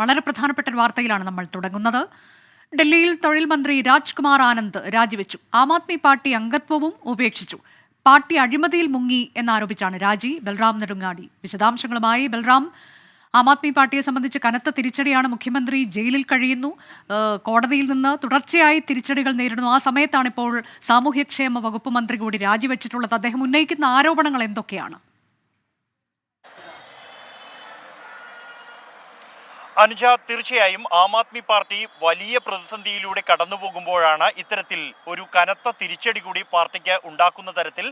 വളരെ പ്രധാനപ്പെട്ട ഒരു വാർത്തയിലാണ് നമ്മൾ തുടങ്ങുന്നത്. ഡൽഹിയിൽ തൊഴിൽ മന്ത്രി രാജ്കുമാർ ആനന്ദ് രാജിവെച്ചു. ആം ആദ്മി പാർട്ടി അംഗത്വവും ഉപേക്ഷിച്ചു. പാർട്ടി അഴിമതിയിൽ മുങ്ങി എന്നാരോപിച്ചാണ് രാജി. ബൽറാം നെടുങ്ങാടി. വിശദാംശങ്ങളുമായി ബൽറാം. ആം ആദ്മി പാർട്ടിയെ സംബന്ധിച്ച് കനത്ത തിരിച്ചടിയാണ് മുഖ്യമന്ത്രി ജയിലിൽ കഴിയുന്നു. കോടതിയിൽ നിന്ന് തുടർച്ചയായി തിരിച്ചടികൾ നേരിടുന്നു. ആ സമയത്താണ് ഇപ്പോൾ സാമൂഹ്യക്ഷേമ വകുപ്പ് മന്ത്രി കൂടി രാജിവെച്ചിട്ടുള്ളത്. അദ്ദേഹം ഉന്നയിക്കുന്ന ആരോപണങ്ങൾ എന്തൊക്കെയാണ്? അനുജ തീർച്ചയായും ആം ആദ്മി പാർട്ടി വലിയ പ്രതിസന്ധിയിലൂടെ കടന്നു പോകുമ്പോഴാണ് ഇത്തരത്തിൽ ഒരു കനത്ത തിരിച്ചടി കൂടി പാർട്ടിക്ക് ഉണ്ടാക്കുന്ന തരത്തിൽ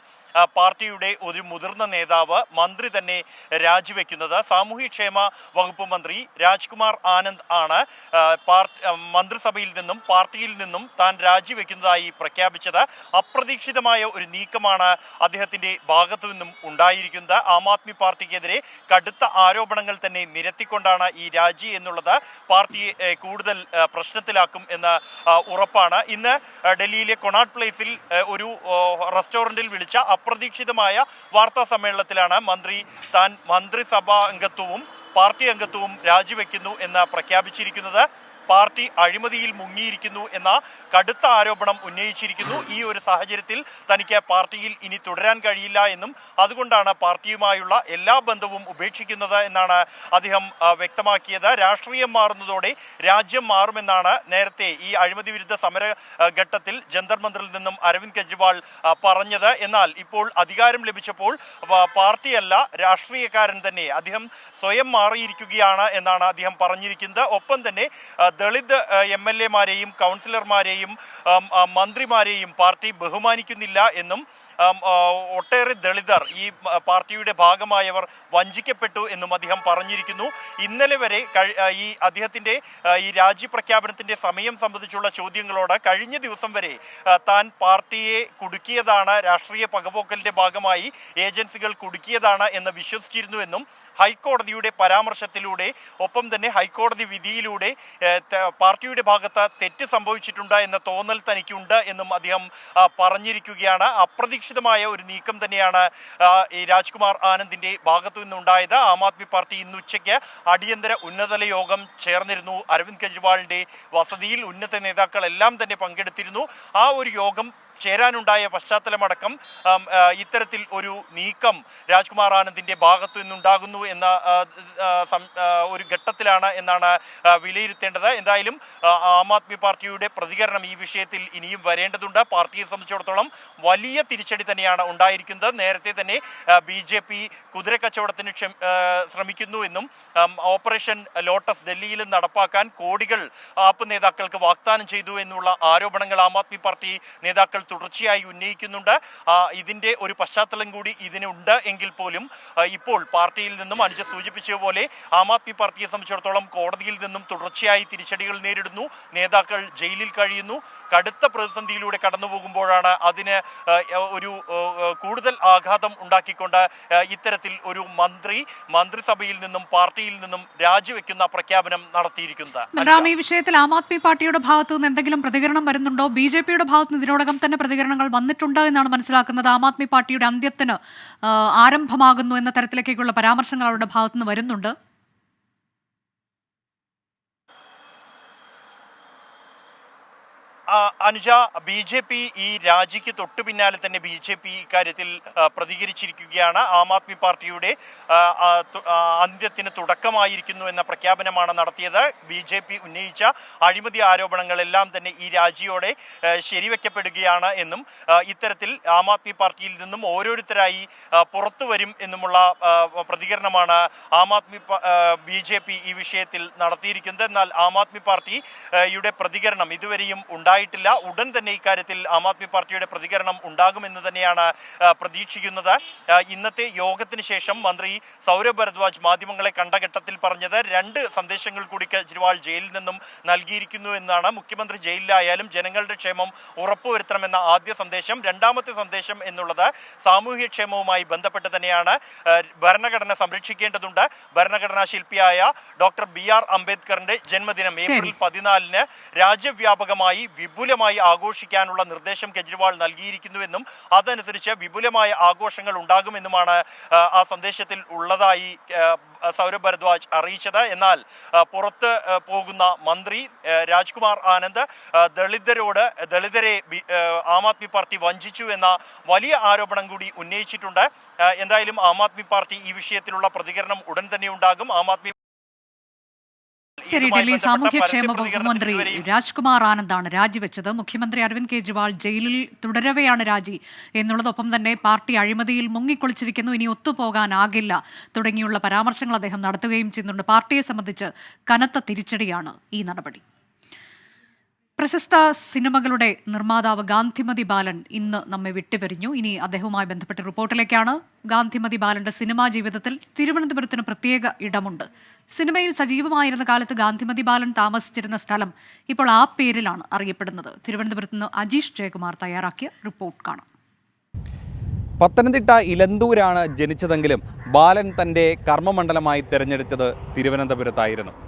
പാർട്ടിയുടെ ഒരു മുതിർന്ന നേതാവ് മന്ത്രി തന്നെ രാജിവെക്കുന്നത്. സാമൂഹ്യക്ഷേമ വകുപ്പ് മന്ത്രി രാജ്കുമാർ ആനന്ദ് ആണ്. മന്ത്രിസഭയിൽ നിന്നും പാർട്ടിയിൽ നിന്നും താൻ രാജിവെക്കുന്നതായി പ്രഖ്യാപിച്ചത് അപ്രതീക്ഷിതമായ ഒരു നീക്കമാണ് അദ്ദേഹത്തിന്റെ ഭാഗത്തു നിന്നും ഉണ്ടായിരിക്കുന്നത്. ആം ആദ്മി പാർട്ടിക്കെതിരെ കടുത്ത ആരോപണങ്ങൾ തന്നെ നിരത്തിക്കൊണ്ടാണ് ഈ രാജി എന്നുള്ളത് പാർട്ടിയെ കൂടുതൽ പ്രശ്നത്തിലാക്കും എന്ന് ഉറപ്പാണ്. ഇന്ന് ഡൽഹിയിലെ കൊണാട്ട് പ്ലേസിൽ ഒരു റെസ്റ്റോറന്റിൽ വിളിച്ച അപ്രതീക്ഷിതമായ വാർത്താ സമ്മേളനത്തിലാണ് മന്ത്രി താൻ മന്ത്രിസഭാ അംഗത്വവും പാർട്ടി അംഗത്വവും രാജിവെക്കുന്നു എന്ന് പ്രഖ്യാപിച്ചിരിക്കുന്നത്. പാർട്ടി അഴിമതിയിൽ മുങ്ങിയിരിക്കുന്നു എന്ന കടുത്ത ആരോപണം ഉന്നയിച്ചിരിക്കുന്നു. ഈ ഒരു സാഹചര്യത്തിൽ തനിക്ക് പാർട്ടിയിൽ ഇനി തുടരാൻ കഴിയില്ല എന്നും അതുകൊണ്ടാണ് പാർട്ടിയുമായുള്ള എല്ലാ ബന്ധവും ഉപേക്ഷിക്കുന്നത് എന്നാണ് അദ്ദേഹം വ്യക്തമാക്കിയത്. രാഷ്ട്രീയം മാറുന്നതോടെ രാജ്യം മാറുമെന്നാണ് നേരത്തെ ഈ അഴിമതി വിരുദ്ധ സമര ഘട്ടത്തിൽ ജന്തർ മന്ത്രിൽ നിന്നും അരവിന്ദ് കെജ്രിവാൾ പറഞ്ഞത്. എന്നാൽ ഇപ്പോൾ അധികാരം ലഭിച്ചപ്പോൾ പാർട്ടിയല്ല രാഷ്ട്രീയക്കാരൻ തന്നെ. അദ്ദേഹം സ്വയം മാറിയിരിക്കുകയാണ് എന്നാണ് അദ്ദേഹം പറഞ്ഞിരിക്കുന്നത്. ഒപ്പം തന്നെ ദളിത് എം എൽ എമാരെയും കൗൺസിലർമാരെയും മന്ത്രിമാരെയും പാർട്ടി ബഹുമാനിക്കുന്നില്ല എന്നും ഒട്ടേറെ ദളിതർ ഈ പാർട്ടിയുടെ ഭാഗമായവർ വഞ്ചിക്കപ്പെട്ടു എന്നും അദ്ദേഹം പറഞ്ഞിരിക്കുന്നു. ഇന്നലെ വരെ ഈ അദ്ദേഹത്തിന്റെ ഈ രാജ്യപ്രഖ്യാപനത്തിന്റെ സമയം സംബന്ധിച്ചുള്ള ചോദ്യങ്ങളോട് കഴിഞ്ഞ ദിവസം വരെ താൻ പാർട്ടിയെ കുടുക്കിയതാണ് രാഷ്ട്രീയ പകപോക്കലിന്റെ ഭാഗമായി ഏജൻസികൾ കുടുക്കിയതാണ് എന്ന് വിശ്വസിച്ചിരുന്നുവെന്നും ഹൈക്കോടതിയുടെ പരാമർശത്തിലൂടെ ഒപ്പം തന്നെ ഹൈക്കോടതി വിധിയിലൂടെ പാർട്ടിയുടെ ഭാഗത്ത് തെറ്റ് സംഭവിച്ചിട്ടുണ്ട് എന്ന തോന്നൽ തനിക്കുണ്ട് എന്നും അദ്ദേഹം പറഞ്ഞിരിക്കുകയാണ്. പറഞ്ഞിരിക്കുകയാണ് അപ്രതീക്ഷിതമായ ഒരു നീക്കം തന്നെയാണ് ഈ രാജ്കുമാർ ആനന്ദിന്റെ ഭാഗത്തു നിന്നുണ്ടായത്. ആം ആദ്മി പാർട്ടി ഇന്ന് ഉച്ചയ്ക്ക് അടിയന്തര ഉന്നതല യോഗം ചേർന്നിരുന്നു. അരവിന്ദ് കെജ്രിവാളിന്റെ വസതിയിൽ ഉന്നത നേതാക്കൾ എല്ലാം തന്നെ പങ്കെടുത്തിരുന്നു. ആ ഒരു യോഗം ചേരാനുണ്ടായ പശ്ചാത്തലമടക്കം ഇത്തരത്തിൽ ഒരു നീക്കം രാജ്കുമാർ ആനന്ദിന്റെ ഭാഗത്തു നിന്നുണ്ടാകുന്നു എന്ന ഒരു ഘട്ടത്തിലാണ് എന്നാണ് വിലയിരുത്തേണ്ടത്. എന്തായാലും ആ, ആദ്മി പാർട്ടിയുടെ പ്രതികരണം ഈ വിഷയത്തിൽ ഇനിയും വരേണ്ടതുണ്ട്. പാർട്ടിയെ സംബന്ധിച്ചിടത്തോളം വലിയ തിരിച്ചടി തന്നെയാണ് ഉണ്ടായിരിക്കുന്നത്. നേരത്തെ തന്നെ ബി ജെ പി കുതിരക്കച്ചവടത്തിന് ശ്രമിക്കുന്നു എന്നും ഓപ്പറേഷൻ ലോട്ടസ് ഡൽഹിയിൽ നടപ്പാക്കാൻ കോടികൾ ആപ്പ് നേതാക്കൾക്ക് വാഗ്ദാനം ചെയ്തു എന്നുള്ള ആരോപണങ്ങൾ ആം ആദ്മി പാർട്ടി നേതാക്കൾ തുടർച്ചയായി ഉന്നയിക്കുന്നുണ്ട്. ഇതിന്റെ ഒരു പശ്ചാത്തലം കൂടി ഇതിനുണ്ട് എങ്കിൽ പോലും ഇപ്പോൾ പാർട്ടിയിൽ നിന്നും അനുജ സൂചിപ്പിച്ചതുപോലെ ആം ആദ്മി പാർട്ടിയെ സംബന്ധിച്ചിടത്തോളം കോടതിയിൽ നിന്നും തുടർച്ചയായി തിരിച്ചടികൾ നേരിടുന്നു. നേതാക്കൾ ജയിലിൽ കഴിയുന്നു. കടുത്ത പ്രതിസന്ധിയിലൂടെ കടന്നു പോകുമ്പോഴാണ് അതിന് ഒരു കൂടുതൽ ആഘാതം ഉണ്ടാക്കിക്കൊണ്ട് ഇത്തരത്തിൽ ഒരു മന്ത്രി മന്ത്രിസഭയിൽ നിന്നും പാർട്ടിയിൽ നിന്നും രാജിവെക്കുന്ന പ്രഖ്യാപനം നടത്തിയിരിക്കുന്നത്. ഈ വിഷയത്തിൽ ആം ആദ്മി പാർട്ടിയുടെ ഭാഗത്തു നിന്ന് എന്തെങ്കിലും പ്രതികരണം വരുന്നുണ്ടോ? ബി ജെ പിയുടെ ഭാഗത്ത് നിന്ന് ഇതിനോടകം തന്നെ പ്രതികരണങ്ങൾ വന്നിട്ടുണ്ട് എന്നാണ് മനസ്സിലാക്കുന്നത്. ആം ആദ്മി പാർട്ടിയുടെ അന്ത്യത്തിന് ആരംഭമാകുന്നു എന്ന തരത്തിലേക്കുള്ള പരാമർശങ്ങൾ അവരുടെ ഭാഗത്തുനിന്ന് വരുന്നുണ്ട്. അനുജ ബി ജെ പി ഈ രാജിക്ക് തൊട്ടു പിന്നാലെ തന്നെ ബി ജെ പി ഇക്കാര്യത്തിൽ പ്രതികരിച്ചിരിക്കുകയാണ്. ആം ആദ്മി പാർട്ടിയുടെ അന്ത്യത്തിന് തുടക്കമായിരിക്കുന്നു എന്ന പ്രഖ്യാപനമാണ് നടത്തിയത്. ബി ജെ പി ഉന്നയിച്ച അഴിമതി ആരോപണങ്ങളെല്ലാം തന്നെ ഈ രാജിയോടെ ശരിവെക്കപ്പെടുകയാണ് എന്നും ഇത്തരത്തിൽ ആം ആദ്മി പാർട്ടിയിൽ നിന്നും ഓരോരുത്തരായി പുറത്തു വരും എന്നുമുള്ള പ്രതികരണമാണ് Aam Aadmi B J P ഈ വിഷയത്തിൽ നടത്തിയിരിക്കുന്നത്. എന്നാൽ ആം ആദ്മി പാർട്ടിയുടെ പ്രതികരണം ഇതുവരെയും ഉണ്ടായിട്ടില്ല. ഉടൻ തന്നെ ഇക്കാര്യത്തിൽ ആം ആദ്മി പാർട്ടിയുടെ പ്രതികരണം ഉണ്ടാകുമെന്ന് തന്നെയാണ് പ്രതീക്ഷിക്കുന്നത്. ഇന്നത്തെ യോഗത്തിന് ശേഷം മന്ത്രി സൗരഭ് ഭരദ്വാജ് മാധ്യമങ്ങളെ കണ്ട ഘട്ടത്തിൽ പറഞ്ഞത് രണ്ട് സന്ദേശങ്ങൾ കൂടി കെജ്രിവാൾ ജയിലിൽ നിന്നും നൽകിയിരിക്കുന്നു എന്നാണ്. മുഖ്യമന്ത്രി ജയിലിലായാലും ജനങ്ങളുടെ ക്ഷേമം ഉറപ്പുവരുത്തണമെന്ന ആദ്യ സന്ദേശം. രണ്ടാമത്തെ സന്ദേശം എന്നുള്ളത് സാമൂഹ്യക്ഷേമവുമായി ബന്ധപ്പെട്ട് തന്നെയാണ്. ഭരണഘടന സംരക്ഷിക്കേണ്ടതുണ്ട്. ഭരണഘടനാ ശില്പിയായ ഡോക്ടർ ബി ആർ അംബേദ്കറിന്റെ ജന്മദിനം ഏപ്രിൽ പതിനാലിന് രാജ്യവ്യാപകമായി വിപുലമായി ആഘോഷിക്കാനുള്ള നിർദ്ദേശം കെജ്രിവാൾ നൽകിയിരിക്കുന്നുവെന്നും അതനുസരിച്ച് വിപുലമായ ആഘോഷങ്ങൾ ഉണ്ടാകുമെന്നുമാണ് ആ, സന്ദേശത്തിൽ ഉള്ളതായി സൗരഭ് ഭരദ്വാജ് അറിയിച്ചത്. എന്നാൽ പുറത്ത് പോകുന്ന മന്ത്രി രാജ്കുമാർ ആനന്ദ് ദളിതരോട് ദളിതരെ ആം ആദ്മി പാർട്ടി വഞ്ചിച്ചു എന്ന വലിയ ആരോപണം കൂടി ഉന്നയിച്ചിട്ടുണ്ട്. എന്തായാലും ആം ആദ്മി പാർട്ടി ഈ വിഷയത്തിലുള്ള പ്രതികരണം ഉടൻ തന്നെ ഉണ്ടാകും. ആം ആദ്മി ശരി ഡൽഹി സാമൂഹ്യക്ഷേമ വകുപ്പ് മന്ത്രി രാജ്കുമാർ ആനന്ദാണ് രാജിവെച്ചത്. മുഖ്യമന്ത്രി അരവിന്ദ് കെജ്രിവാൾ ജയിലിൽ തുടരവെയാണ് രാജി എന്നുള്ളതൊപ്പം തന്നെ പാർട്ടി അഴിമതിയിൽ മുങ്ങിക്കൊളിച്ചിരിക്കുന്നു. ഇനി ഒത്തുപോകാനാകില്ല. തുടങ്ങിയുള്ള പരാമർശങ്ങൾ അദ്ദേഹം നടത്തുകയും ചെയ്യുന്നുണ്ട്. പാർട്ടിയെ സംബന്ധിച്ച് കനത്ത തിരിച്ചടിയാണ് ഈ നടപടി. പ്രശസ്ത സിനിമകളുടെ നിർമ്മാതാവ് ഗാന്ധിമതി ബാലൻ ഇന്ന് നമ്മെ വിട്ടുപിരിഞ്ഞു. ഇനി അദ്ദേഹവുമായി ബന്ധപ്പെട്ട റിപ്പോർട്ടിലേക്കാണ്. ഗാന്ധിമതി ബാലന്റെ സിനിമാ ജീവിതത്തിൽ തിരുവനന്തപുരത്തിന് പ്രത്യേക ഇടമുണ്ട്. സിനിമയിൽ സജീവമായിരുന്ന കാലത്ത് ഗാന്ധിമതി ബാലൻ താമസിച്ചിരുന്ന സ്ഥലം ഇപ്പോൾ ആ പേരിലാണ് അറിയപ്പെടുന്നത്. തിരുവനന്തപുരത്ത് നിന്ന് അജീഷ് ജയകുമാർ തയ്യാറാക്കിയ റിപ്പോർട്ട് കാണാം. പത്തനംതിട്ട ഇലന്തൂരാണ് ജനിച്ചതെങ്കിലും ബാലൻ തന്റെ കർമ്മമണ്ഡലമായി തിരഞ്ഞെടുത്തത് തിരുവനന്തപുരത്തായിരുന്നു.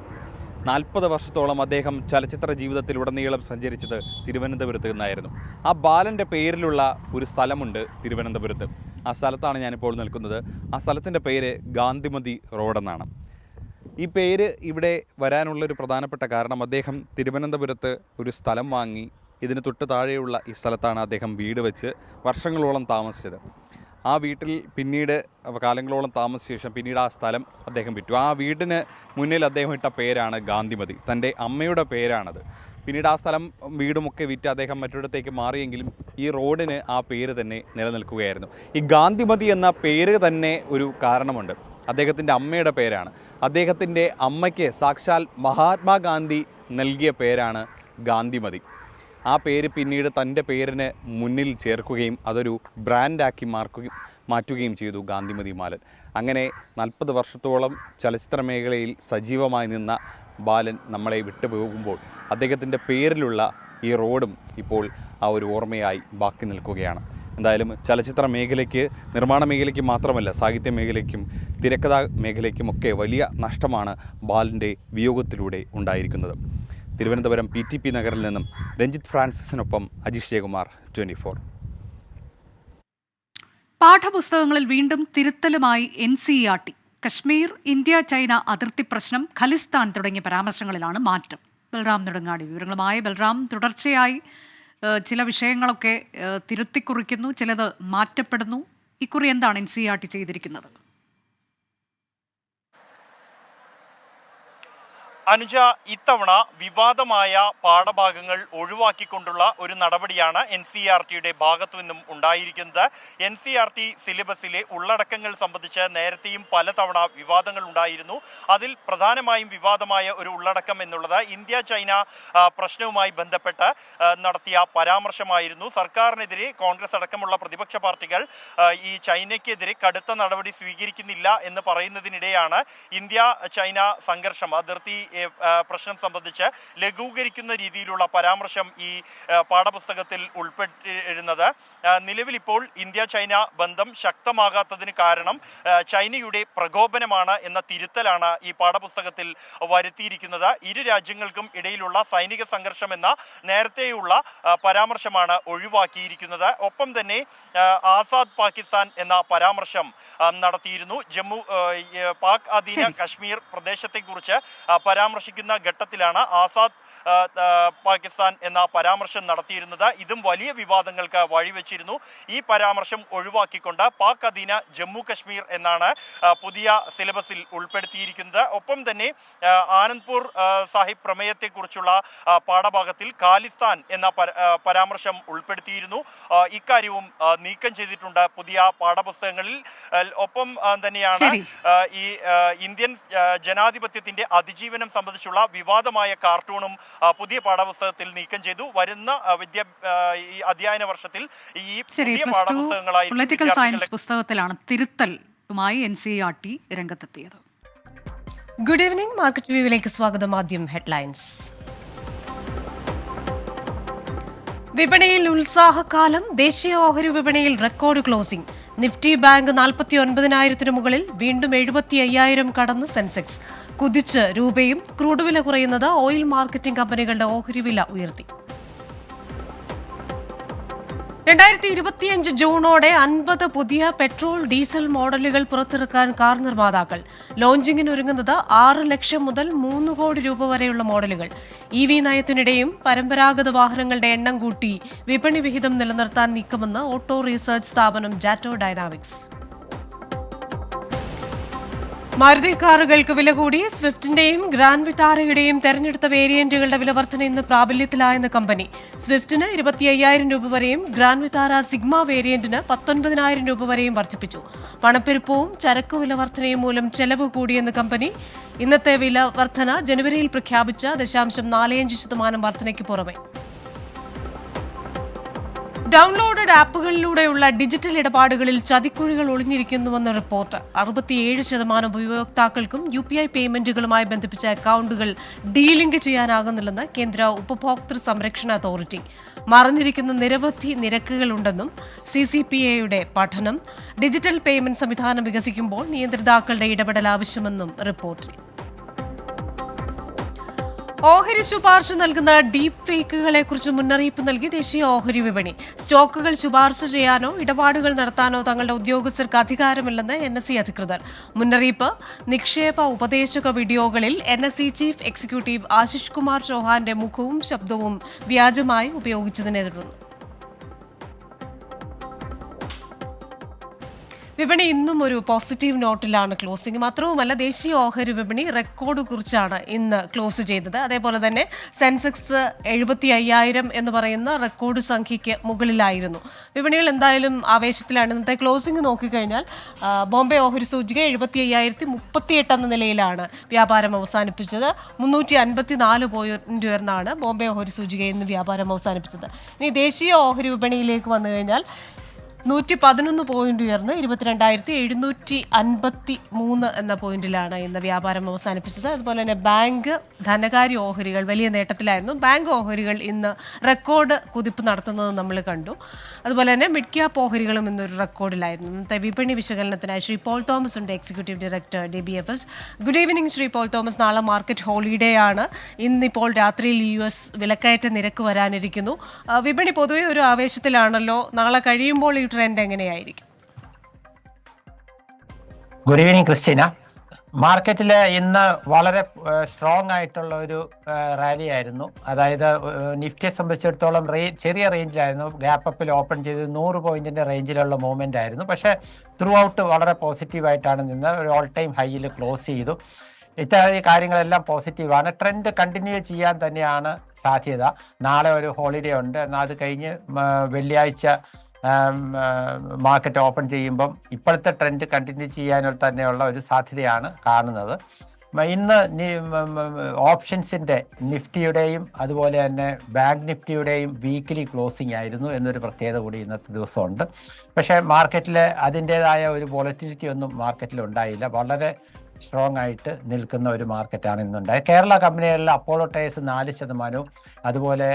നാൽപ്പത് വർഷത്തോളം അദ്ദേഹം ചലച്ചിത്ര ജീവിതത്തിലുടനീളം സഞ്ചരിച്ചത് തിരുവനന്തപുരത്ത് നിന്നായിരുന്നു. ആ ബാലന്റെ പേരിലുള്ള ഒരു സ്ഥലമുണ്ട് തിരുവനന്തപുരത്ത്. ആ സ്ഥലത്താണ് ഞാനിപ്പോൾ നിൽക്കുന്നത്. ആ സ്ഥലത്തിന്റെ പേര് ഗാന്ധിമതി റോഡെന്നാണ് ഈ പേര് ഇവിടെ വരാനുള്ളൊരു പ്രധാനപ്പെട്ട കാരണം അദ്ദേഹം തിരുവനന്തപുരത്ത് ഒരു സ്ഥലം വാങ്ങി ഇതിന് തൊട്ട് താഴെയുള്ള ഈ സ്ഥലത്താണ് അദ്ദേഹം വീട് വെച്ച് വർഷങ്ങളോളം താമസിച്ചത്. ആ വീട്ടിൽ പിന്നീട് കാലങ്ങളോളം താമസിച്ച ശേഷം പിന്നീട് ആ സ്ഥലം അദ്ദേഹം വിറ്റു. ആ വീടിന് മുന്നിൽ അദ്ദേഹം ഇട്ട പേരാണ് ഗാന്ധിമതി. തന്റെ അമ്മയുടെ പേരാണത്. പിന്നീട് ആ സ്ഥലം വീടുമൊക്കെ വിറ്റ് അദ്ദേഹം മറ്റൊരിടത്തേക്ക് മാറിയെങ്കിലും ഈ റോഡിന് ആ പേര് തന്നെ നിലനിൽക്കുകയായിരുന്നു. ഈ ഗാന്ധിമതി എന്ന പേര് തന്നെ ഒരു കാരണമുണ്ട്. അദ്ദേഹത്തിന്റെ അമ്മയുടെ പേരാണ്. അദ്ദേഹത്തിന്റെ അമ്മയ്ക്ക് സാക്ഷാൽ മഹാത്മാഗാന്ധി നൽകിയ പേരാണ് ഗാന്ധിമതി. ആ പേര് പിന്നീട് തന്റെ പേരിന് മുന്നിൽ ചേർക്കുകയും അതൊരു ബ്രാൻഡാക്കി മാർക്കുകയും മാറ്റുകയും ചെയ്തു ഗാന്ധിമതി മാലൻ. അങ്ങനെ നാൽപ്പത് വർഷത്തോളം ചലച്ചിത്ര മേഖലയിൽ സജീവമായി നിന്ന ബാലൻ നമ്മളെ വിട്ടുപോകുമ്പോൾ അദ്ദേഹത്തിന്റെ പേരിലുള്ള ഈ റോഡും ഇപ്പോൾ ആ ഒരു ഓർമ്മയായി ബാക്കി നിൽക്കുകയാണ്. എന്തായാലും ചലച്ചിത്ര മേഖലയ്ക്ക് നിർമ്മാണ മേഖലയ്ക്ക് മാത്രമല്ല സാഹിത്യ മേഖലയ്ക്കും തിരക്കഥാ മേഖലയ്ക്കുമൊക്കെ വലിയ നഷ്ടമാണ് ബാലന്റെ വിയോഗത്തിലൂടെ ഉണ്ടായിരിക്കുന്നത്. തിരുവനന്തപുരം പി ടി പി നഗറിൽ നിന്നും രഞ്ജിത്ത് ഫ്രാൻസിസിനൊപ്പം അജീഷ് ജയകുമാർ ട്വന്റി ഫോർ. പാഠപുസ്തകങ്ങളിൽ വീണ്ടും തിരുത്തലുമായി N C R T. Kashmir India China അതിർത്തി പ്രശ്നം ഖലിസ്ഥാൻ തുടങ്ങിയ പരാമർശങ്ങളിലാണ് മാറ്റം. ബൽറാം നെടുങ്ങാടി വിവരങ്ങളുമായി ബൽറാം. തുടർച്ചയായി ചില വിഷയങ്ങളൊക്കെ തിരുത്തിക്കുറിക്കുന്നു ചിലത് മാറ്റപ്പെടുന്നു. ഇക്കുറി എന്താണ് എൻ സി ആർ ടി ചെയ്തിരിക്കുന്നത്? അനുജ ഇത്തവണ വിവാദമായ പാഠഭാഗങ്ങൾ ഒഴിവാക്കിക്കൊണ്ടുള്ള ഒരു നടപടിയാണ് എൻ സി ആർ ടിയുടെ ഭാഗത്തു നിന്നും ഉണ്ടായിരിക്കുന്നത്. എൻ സി ആർ ടി സിലബസിലെ ഉള്ളടക്കങ്ങൾ സംബന്ധിച്ച് നേരത്തെയും പലതവണ വിവാദങ്ങൾ ഉണ്ടായിരുന്നു. അതിൽ പ്രധാനമായും വിവാദമായ ഒരു ഉള്ളടക്കം എന്നുള്ളത് ഇന്ത്യ ചൈന പ്രശ്നവുമായി ബന്ധപ്പെട്ട് നടത്തിയ പരാമർശമായിരുന്നു. സർക്കാരിനെതിരെ കോൺഗ്രസ് അടക്കമുള്ള പ്രതിപക്ഷ പാർട്ടികൾ ഈ ചൈനയ്ക്കെതിരെ കടുത്ത നടപടി സ്വീകരിക്കുന്നില്ല എന്ന് പറയുന്നതിനിടെയാണ് ഇന്ത്യ ചൈന സംഘർഷം അതിർത്തി പ്രശ്നം സംബന്ധിച്ച് ലഘൂകരിക്കുന്ന രീതിയിലുള്ള പരാമർശം ഈ പാഠപുസ്തകത്തിൽ ഉൾപ്പെട്ടിരുന്നത്. നിലവിലിപ്പോൾ നിലവിൽ ഇപ്പോൾ ഇന്ത്യ ചൈന ബന്ധം ശക്തമാകാത്തതിന് കാരണം ചൈനയുടെ പ്രകോപനമാണ് എന്ന തിരുത്തലാണ് ഈ പാഠപുസ്തകത്തിൽ വരുത്തിയിരിക്കുന്നത്. ഇരു രാജ്യങ്ങൾക്കും ഇടയിലുള്ള സൈനിക സംഘർഷം എന്ന നേരത്തെയുള്ള പരാമർശമാണ് ഒഴിവാക്കിയിരിക്കുന്നത്. ഒപ്പം തന്നെ ആസാദ് പാകിസ്ഥാൻ എന്ന പരാമർശം നടത്തിയിരുന്നു. ജമ്മു പാക് അധീന കശ്മീർ പ്രദേശത്തെക്കുറിച്ച് ആ, പരാമർശിക്കുന്ന ഘട്ടത്തിലാണ് ആസാദ് പാകിസ്ഥാൻ എന്ന പരാമർശം നടത്തിയിരുന്നത്. ഇതും വലിയ വിവാദങ്ങൾക്ക് വഴിവെച്ചിരുന്നു. ഈ പരാമർശം ഒഴിവാക്കിക്കൊണ്ട് പാക് അധീന ജമ്മു കശ്മീർ എന്നാണ് പുതിയ സിലബസിൽ ഉൾപ്പെടുത്തിയിരിക്കുന്നത്. ഒപ്പം തന്നെ ആനന്ദ്പൂർ സാഹിബ് പ്രമേയത്തെക്കുറിച്ചുള്ള പാഠഭാഗത്തിൽ ഖാലിസ്ഥാൻ എന്ന പരാമർശം ഉൾപ്പെടുത്തിയിരുന്നു. ഇക്കാര്യവും നീക്കം ചെയ്തിട്ടുണ്ട് പുതിയ പാഠപുസ്തകങ്ങളിൽ. ഒപ്പം തന്നെയാണ് ഈ ഇന്ത്യൻ ജനാധിപത്യത്തിന്റെ അതിജീവനം സംബന്ധിച്ചുള്ള വിവാദമായ കാർട്ടൂണും പുതിയ പാഠപുസ്തകത്തിൽ നീക്കം ചെയ്തു. വരുന്ന വിദ്യ ഈ അധ്യയന വർഷത്തിൽ ഈ പുതിയ പാഠപുസ്തകങ്ങളായി പൊളിറ്റിക്കൽ സയൻസ് പുസ്തകത്തിലാണ് തിരുത്തലുമായി എൻ സി ആർ ടി രംഗത്തെത്തിയത്. ഗുഡ് ഈവനിംഗ് മാർക്കറ്റ് വ്യൂവിലേക്ക് സ്വാഗതം. ആദ്യം ഹെഡ്ലൈൻസ്. വിപണിയിൽ ഉത്സാഹകാലം ദേശീയ ഓഹരി വിപണിയിൽ റെക്കോർഡ് ക്ലോസിംഗ്. നിഫ്റ്റി ബാങ്ക് നാൽപ്പത്തി ഒൻപതിനായിരത്തിന് മുകളിൽ വീണ്ടും എഴുപത്തി അയ്യായിരം കടന്ന് സെൻസെക്സ്. കുതിച്ച് രൂപയും ക്രൂഡ് വില കുറയുന്നത് ഓയിൽ മാർക്കറ്റിംഗ് കമ്പനികളുടെ ഓഹരി വില ഉയർത്തി. രണ്ടായിരത്തി ഇരുപത്തിയഞ്ച് ജൂണോടെ അൻപത് പുതിയ പെട്രോൾ ഡീസൽ മോഡലുകൾ പുറത്തിറക്കാൻ കാർ നിർമ്മാതാക്കൾ. ലോഞ്ചിങ്ങിന് ഒരുങ്ങുന്നത് ആറ് ലക്ഷം മുതൽ മൂന്ന് കോടി രൂപ വരെയുള്ള മോഡലുകൾ. ഇ വി നയത്തിനിടെയും പരമ്പരാഗത വാഹനങ്ങളുടെ എണ്ണം കൂട്ടി വിപണി വിഹിതം നിലനിർത്താൻ നീക്കമെന്ന് ഓട്ടോ റീസർച്ച് സ്ഥാപനം ജാറ്റോ ഡൈനാമിക്സ്. മാരുതി കാറുകൾക്ക് വില കൂടി സ്വിഫ്റ്റിന്റെയും ഗ്രാൻഡ് വിറ്റാരയുടെയും തെരഞ്ഞെടുത്ത വേരിയന്റുകളുടെ വില വർധന ഇന്ന് പ്രാബല്യത്തിലായെന്ന് കമ്പനി. സ്വിഫ്റ്റിന് ഇരുപത്തി അയ്യായിരം രൂപ വരെയും ഗ്രാൻഡ് വിറ്റാര സിഗ്മ വേരിയന്റിന് പത്തൊൻപതിനായിരം രൂപ വരെയും വർദ്ധിപ്പിച്ചു. പണപ്പെരുപ്പവും ചരക്കു വില വർധനയും മൂലം ചെലവ് കൂടിയെന്ന് കമ്പനി. ഇന്നത്തെ വില വർധന ജനുവരിയിൽ പ്രഖ്യാപിച്ച ദശാംശം നാലഞ്ച് ശതമാനം വർധനയ്ക്ക് പുറമെ. ഡൗൺലോഡഡ് ആപ്പുകളിലൂടെയുള്ള ഡിജിറ്റൽ ഇടപാടുകളിൽ ചതിക്കുഴികൾ ഒളിഞ്ഞിരിക്കുന്നുവെന്ന റിപ്പോർട്ട്. അറുപത്തിയേഴ് ശതമാനം ഉപയോക്താക്കൾക്കും യു പി ഐ പേയ്മെന്റുകളുമായി ബന്ധിപ്പിച്ച അക്കൗണ്ടുകൾ ഡീലിങ്ക് ചെയ്യാനാകുന്നില്ലെന്ന് കേന്ദ്ര ഉപഭോക്തൃ സംരക്ഷണ അതോറിറ്റി. മറഞ്ഞിരിക്കുന്ന നിരവധി നിരക്കുകളുണ്ടെന്നും സി സി പി എയുടെ പഠനം ഡിജിറ്റൽ പേയ്മെന്റ് സംവിധാനം വികസിക്കുമ്പോൾ നിയന്ത്രിതാക്കളുടെ ഇടപെടൽ ആവശ്യമെന്നും റിപ്പോർട്ടിൽ. ഓഹരി ശുപാർശ നൽകുന്ന ഡീപ് ഫേക്കുകളെ കുറിച്ച് മുന്നറിയിപ്പ് നൽകി ദേശീയ ഓഹരി വിപണി. സ്റ്റോക്കുകൾ ശുപാർശ ചെയ്യാനോ ഇടപാടുകൾ നടത്താനോ തങ്ങളുടെ ഉദ്യോഗസ്ഥർക്ക് അധികാരമില്ലെന്ന് എൻ എസ് സി അധികൃതർ. മുന്നറിയിപ്പ് നിക്ഷേപ ഉപദേശക വീഡിയോകളിൽ N S C chief executive Ashish Kumar ചൗഹാന്റെ മുഖവും ശബ്ദവും വ്യാജമായി ഉപയോഗിച്ചതിനെ തുടർന്ന്. വിപണി ഇന്നും ഒരു പോസിറ്റീവ് നോട്ടിലാണ് ക്ലോസിംഗ് മാത്രവുമല്ല ദേശീയ ഓഹരി വിപണി റെക്കോർഡ് കുറിച്ചാണ് ഇന്ന് ക്ലോസ് ചെയ്തത്. അതേപോലെ തന്നെ സെൻസെക്സ് എഴുപത്തി അയ്യായിരം എന്ന് പറയുന്ന റെക്കോർഡ് സംഖ്യയ്ക്ക് മുകളിലായിരുന്നു. വിപണികൾ എന്തായാലും ആവേശത്തിലാണ്. ഇന്നത്തെ ക്ലോസിംഗ് നോക്കിക്കഴിഞ്ഞാൽ ബോംബെ ഓഹരി സൂചിക എഴുപത്തി അയ്യായിരത്തി മുപ്പത്തിയെട്ട് എന്ന നിലയിലാണ് വ്യാപാരം അവസാനിപ്പിച്ചത്. മുന്നൂറ്റി അൻപത്തി നാല് പോയിന്റ് ഉയർന്നാണ് ബോംബെ ഓഹരി സൂചിക ഇന്ന് വ്യാപാരം അവസാനിപ്പിച്ചത്. ഇനി ദേശീയ ഓഹരി വിപണിയിലേക്ക് വന്നു കഴിഞ്ഞാൽ നൂറ്റി പതിനൊന്ന് പോയിന്റ് ഉയർന്ന് ഇരുപത്തിരണ്ടായിരത്തി എഴുന്നൂറ്റി അൻപത്തി മൂന്ന് എന്ന പോയിന്റിലാണ് ഇന്ന് വ്യാപാരം അവസാനിപ്പിച്ചത്. അതുപോലെ തന്നെ ബാങ്ക് ധനകാര്യ ഓഹരികൾ വലിയ നേട്ടത്തിലായിരുന്നു. ബാങ്ക് ഓഹരികൾ ഇന്ന് റെക്കോർഡ് കുതിപ്പ് നടത്തുന്നത് നമ്മൾ കണ്ടു. അതുപോലെ തന്നെ മിഡ് ക്യാപ്പ് ഓഹരികളും ഇന്നൊരു റെക്കോർഡിലായിരുന്നു ഇന്നത്തെ വിപണി വിശകലനത്തിനായി ശ്രീ പോൾ തോമസ് ഉണ്ട് executive director D B F S good evening Shri Paul Thomas. നാളെ മാർക്കറ്റ് ഹോളിഡേ ആണ്. ഇന്നിപ്പോൾ രാത്രിയിൽ യു എസ് വിലക്കയറ്റ നിരക്ക് വരാനിരിക്കുന്നു. വിപണി പൊതുവെ ഒരു ആവേശത്തിലാണല്ലോ. നാളെ കഴിയുമ്പോൾ ഈ ട്രെൻഡ് എങ്ങനെയായിരിക്കും? Good evening Christina. മാർക്കറ്റിൽ ഇന്ന് വളരെ സ്ട്രോങ് ആയിട്ടുള്ള ഒരു റാലി ആയിരുന്നു. അതായത് നിഫ്റ്റിയെ സംബന്ധിച്ചിടത്തോളം ചെറിയ റേഞ്ചിലായിരുന്നു ഗ്യാപ്പ് അപ്പിൽ ഓപ്പൺ ചെയ്ത് നൂറ് പോയിന്റിന്റെ റേഞ്ചിലുള്ള മൂവ്മെന്റ് ആയിരുന്നു. പക്ഷേ ത്രൂ ഔട്ട് വളരെ പോസിറ്റീവായിട്ടാണ് നിന്ന് ഒരു ഓൾ ടൈം ഹൈയിൽ ക്ലോസ് ചെയ്തു ഇത്യാദി കാര്യങ്ങളെല്ലാം പോസിറ്റീവാണ് ട്രെൻഡ് കണ്ടിന്യൂ ചെയ്യാൻ തന്നെയാണ് സാധ്യത. നാളെ ഒരു ഹോളിഡേ ഉണ്ട്. എന്നാൽ അത് കഴിഞ്ഞ് വെള്ളിയാഴ്ച മാർക്കറ്റ് ഓപ്പൺ ചെയ്യുമ്പം ഇപ്പോഴത്തെ ട്രെൻഡ് കണ്ടിന്യൂ ചെയ്യാൻ തന്നെയുള്ള ഒരു സാധ്യതയാണ് കാണുന്നത്. ഇന്ന് ഓപ്ഷൻസിന്റെ നിഫ്റ്റിയുടെയും അതുപോലെ തന്നെ ബാങ്ക് നിഫ്റ്റിയുടെയും വീക്കിലി ക്ലോസിംഗ് ആയിരുന്നു എന്നൊരു പ്രത്യേകത കൂടി ഇന്നത്തെ ദിവസമുണ്ട്. പക്ഷേ മാർക്കറ്റിൽ അതിന്റേതായ ഒരു വോളറ്റിലിറ്റി ഒന്നും മാർക്കറ്റിൽ ഉണ്ടായില്ല. വളരെ സ്ട്രോങ് ആയിട്ട് നിൽക്കുന്ന ഒരു മാർക്കറ്റാണ് ഇന്നുണ്ടായത്. കേരള കമ്പനികളിൽ അപ്പോളോ ടയേഴ്സ് നാല് ശതമാനവും അതുപോലെ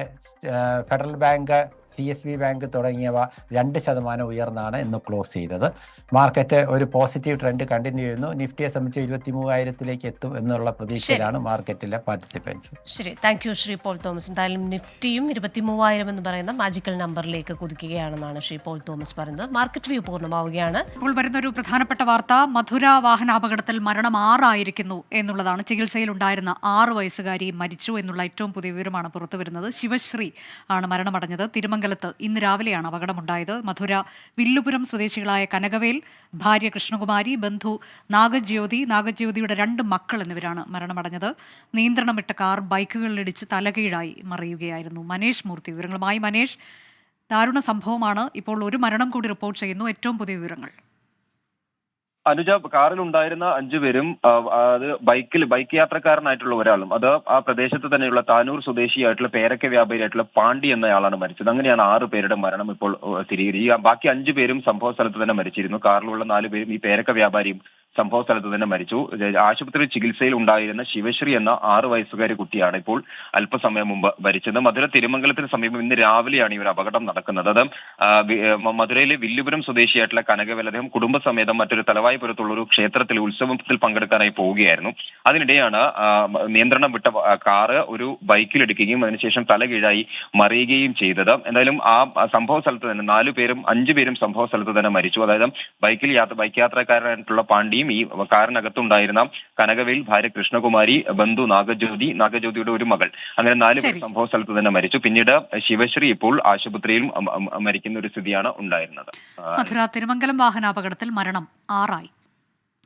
Federal Bank C S B Bank തുടങ്ങിയവ രണ്ട് ശതമാനം ഉയർന്നാണ് ഇന്ന് ക്ലോസ് ചെയ്തത്. മാർക്കറ്റ് ഒരു പോസിറ്റീവ് ട്രെൻഡ് കണ്ടിന്യൂ ചെയ്യുന്നു. നിഫ്റ്റിയെ സംബന്ധിച്ച് ഇരുപത്തി മൂവായിരത്തിലേക്ക് എത്തും എന്നുള്ള പ്രതീക്ഷയിലാണ് മാർക്കറ്റിലെ പാർട്ടിസിപ്പൻസ്. ശരി. Thank you Shri Paul Thomas. എന്തായാലും നിഫ്റ്റിയും ഇരുപത്തി മൂവായിരം എന്ന് പറയുന്ന മാജിക്കൽ നമ്പറിലേക്ക് കുതിക്കുകയാണെന്നാണ് ശ്രീ പോൾ തോമസ് പറയുന്നത്. മാർക്കറ്റ് വ്യൂ പൂർണമാവുകയാണ്. ഇപ്പോൾ വരുന്ന ഒരു പ്രധാനപ്പെട്ട വാർത്ത മധുര വാഹനാപകടത്തിൽ മരണം ആറായിരിക്കുന്നു എന്നുള്ളതാണ്. ചികിത്സയിൽ ഉണ്ടായിരുന്ന ആറ് വയസ്സുകാരി മരിച്ചു എന്നുള്ള ഏറ്റവും പുതിയ വിവരമാണ് പുറത്തു വരുന്നത് ശിവശ്രീ ആണ് മരണമടഞ്ഞത്. തിരുമംഗലത്ത് ഇന്ന് രാവിലെയാണ് അപകടമുണ്ടായത്. മധുര വില്ലുപുരം സ്വദേശികളായ കനകവേൽ ഭാര്യ കൃഷ്ണകുമാരി ബന്ധു നാഗജ്യോതി നാഗജ്യോതിയുടെ രണ്ട് മക്കൾ എന്നിവരാണ് മരണമടഞ്ഞത്. നിയന്ത്രണമിട്ട കാർ ബൈക്കുകളിലിടിച്ച് തലകീഴായി മറിയുകയായിരുന്നു. മനേഷ് മൂർത്തി വിവരങ്ങളുമായി. മനേഷ് ദാരുണ സംഭവമാണ്. ഇപ്പോൾ ഒരു മരണം കൂടി റിപ്പോർട്ട് ചെയ്യുന്നു. ഏറ്റവും പുതിയ വിവരങ്ങൾ. അനുജ കാറിൽ ഉണ്ടായിരുന്ന അഞ്ചുപേരും അത് ബൈക്കിൽ ബൈക്ക് യാത്രക്കാരനായിട്ടുള്ള ഒരാളും. അത് ആ പ്രദേശത്ത് തന്നെയുള്ള താനൂർ സ്വദേശിയായിട്ടുള്ള പേരക്ക വ്യാപാരിയായിട്ടുള്ള പാണ്ഡി എന്നയാളാണ് മരിച്ചത്. അങ്ങനെയാണ് ആറ് പേരുടെ മരണം ഇപ്പോൾ സ്ഥിരീകരിക്കുക ബാക്കി അഞ്ചു പേരും സംഭവ സ്ഥലത്ത് തന്നെ മരിച്ചിരുന്നു. കാറിലുള്ള നാല് പേരും ഈ പേരക്ക വ്യാപാരിയും സംഭവ സ്ഥലത്ത് തന്നെ മരിച്ചു ആശുപത്രിയിൽ ആശുപത്രി ചികിത്സയിൽ ഉണ്ടായിരുന്ന ശിവശ്രീ എന്ന ആറു വയസ്സുകാരി കുട്ടിയാണ് ഇപ്പോൾ അല്പസമയം മുമ്പ് മരിച്ചത്. മധുര തിരുമംഗലത്തിന് സമീപം ഇന്ന് രാവിലെയാണ് ഈ ഒരു അപകടം നടക്കുന്നത്. അത് മധുരയിലെ വില്ലുപുരം സ്വദേശിയായിട്ടുള്ള കനകവേൽ അദ്ദേഹം കുടുംബസമേതം മറ്റൊരു തലവായിപുരത്തുള്ള ഒരു ക്ഷേത്രത്തിൽ ഉത്സവത്തിൽ പങ്കെടുക്കാനായി പോവുകയായിരുന്നു. അതിനിടെയാണ് നിയന്ത്രണം വിട്ട കാറ് ഒരു ബൈക്കിലിടിക്കുകയും അതിനുശേഷം തല കീഴായി മറിയുകയും ചെയ്തത്. എന്തായാലും ആ സംഭവ സ്ഥലത്ത് തന്നെ നാലു പേരും അഞ്ചു പേരും സംഭവ സ്ഥലത്ത് തന്നെ മരിച്ചു. അതായത് ബൈക്കിൽ യാത്ര ബൈക്ക് യാത്രക്കാരനായിട്ടുള്ള പാണ്ഡിയും ഈ കാറിനകത്തുണ്ടായിരുന്ന കനകവേൽ ഭാര്യ കൃഷ്ണകുമാരി ബന്ധു നാഗജ്യോതി നാഗജ്യോതിയുടെ ഒരു മകൾ. അങ്ങനെ നാല് പേർ. സംഭവ സ്ഥലത്ത് തന്നെ മരിച്ചു. പിന്നീട് ശിവശ്രീ ഇപ്പോൾ ആശുപത്രിയിൽ മരിക്കുന്ന ഒരു സ്ഥിതിയാണ് ഉണ്ടായിരുന്നത്. മധുര തിരുമംഗലം വാഹനാപകടത്തിൽ മരണം ആറായി.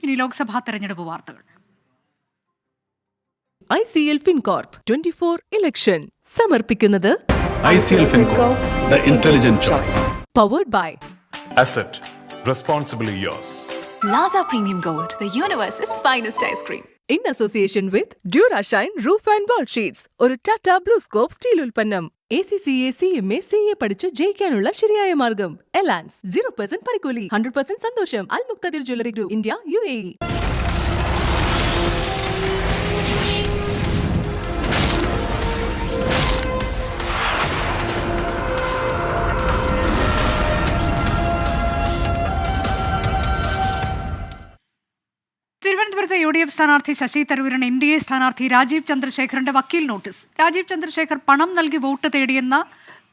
ഇനി ലോക്സഭാ തെരഞ്ഞെടുപ്പ് വാർത്തകൾ. I C L Fincorp twenty four election സമർപ്പിക്കുന്നത് I C L Fincorp the intelligent choice powered by asset responsibly yours. Laza Premium Gold, the universe's finest ice cream. In association with DuraShine Roof and Wall Sheets, ഒരു Tata blue scope steel ഉൽപ്പന്നം. A C C A C A പഠിച്ച് ജയിക്കാനുള്ള ശരിയായ മാർഗം. എലാൻസ് zero percent പണിക്കൂലി hundred percent സന്തോഷം. Al Muktadir jewellery group India U A തിരുവനന്തപുരത്തെ U D F സ്ഥാനാർത്ഥി ശശി തരൂരിന് എൻ ഡി എ സ്ഥാനാർത്ഥി രാജീവ് ചന്ദ്രശേഖറിന്റെ വക്കീൽ നോട്ടീസ്. രാജീവ് ചന്ദ്രശേഖർ പണം നൽകി വോട്ട് തേടിയെന്ന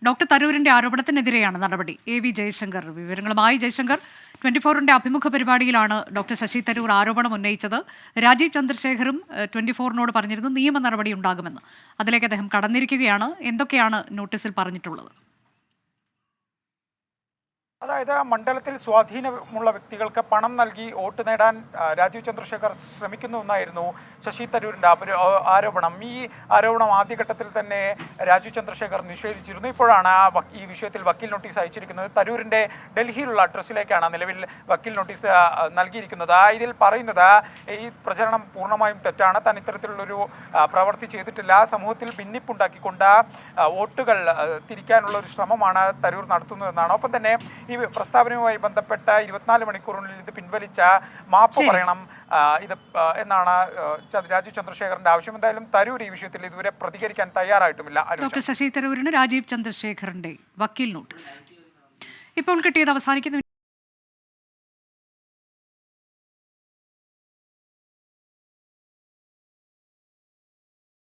ഡോക്ടർ തരൂരിന്റെ ആരോപണത്തിനെതിരെയാണ് നടപടി. എ വി ജയശങ്കർ വിവരങ്ങളുമായി ജയശങ്കർ. ട്വന്റി ഫോറിന്റെ അഭിമുഖ പരിപാടിയിലാണ് ഡോക്ടർ ശശി തരൂർ ആരോപണം ഉന്നയിച്ചത്. രാജീവ് ചന്ദ്രശേഖറും ട്വന്റി ഫോറിനോട് പറഞ്ഞിരുന്നു നിയമ നടപടി ഉണ്ടാകുമെന്ന്. അതിലേക്ക് അദ്ദേഹം കടന്നിരിക്കുകയാണ്. എന്തൊക്കെയാണ് നോട്ടീസിൽ പറഞ്ഞിട്ടുള്ളത്? അതായത് മണ്ഡലത്തിൽ സ്വാധീനമുള്ള വ്യക്തികൾക്ക് പണം നൽകി വോട്ട് നേടാൻ രാജീവ് ചന്ദ്രശേഖർ ശ്രമിക്കുന്നു എന്നായിരുന്നു ശശി തരൂരിന്റെ ആരോപണം. ഈ ആരോപണം ആദ്യഘട്ടത്തിൽ തന്നെ രാജീവ് ചന്ദ്രശേഖർ നിഷേധിച്ചിരുന്നു. ഇപ്പോഴാണ് ആ ഈ വിഷയത്തിൽ വക്കീൽ നോട്ടീസ് അയച്ചിരിക്കുന്നത്. തരൂരിന്റെ ഡൽഹിയിലുള്ള അഡ്രസ്സിലേക്കാണ് നിലവിൽ വക്കീൽ നോട്ടീസ് നൽകിയിരിക്കുന്നത്. ഇതിൽ പറയുന്നത് ഈ പ്രചരണം പൂർണമായും തെറ്റാണ്. താൻ ഇത്തരത്തിലുള്ളൊരു പ്രവൃത്തി ചെയ്തിട്ടില്ല. സമൂഹത്തിൽ ഭിന്നിപ്പുണ്ടാക്കിക്കൊണ്ട് വോട്ടുകൾ തിരിക്കാനുള്ള ഒരു ശ്രമമാണ് തരൂർ നടത്തുന്നതെന്നാണ്. ഒപ്പം തന്നെ ഈ പ്രസ്താവനയുമായി ബന്ധപ്പെട്ട ഇരുപത്തിനാല് മണിക്കൂറിനുള്ളിൽ ഇത് പിൻവലിച്ച മാപ്പ് പറയണം. ഇത് എന്നാണ് രാജീവ് ചന്ദ്രശേഖറിന്റെ ആവശ്യം. എന്തായാലും തരൂർ ഈ വിഷയത്തിൽ ഇതുവരെ പ്രതികരിക്കാൻ തയ്യാറായിട്ടുമില്ല. ഡോക്ടർ ശശി തരൂരിന് രാജീവ് ചന്ദ്രശേഖരന്റെ വക്കീൽ നോട്ടീസ്. ഇപ്പോൾ കിട്ടിയത് അവസാനിക്കുന്നു.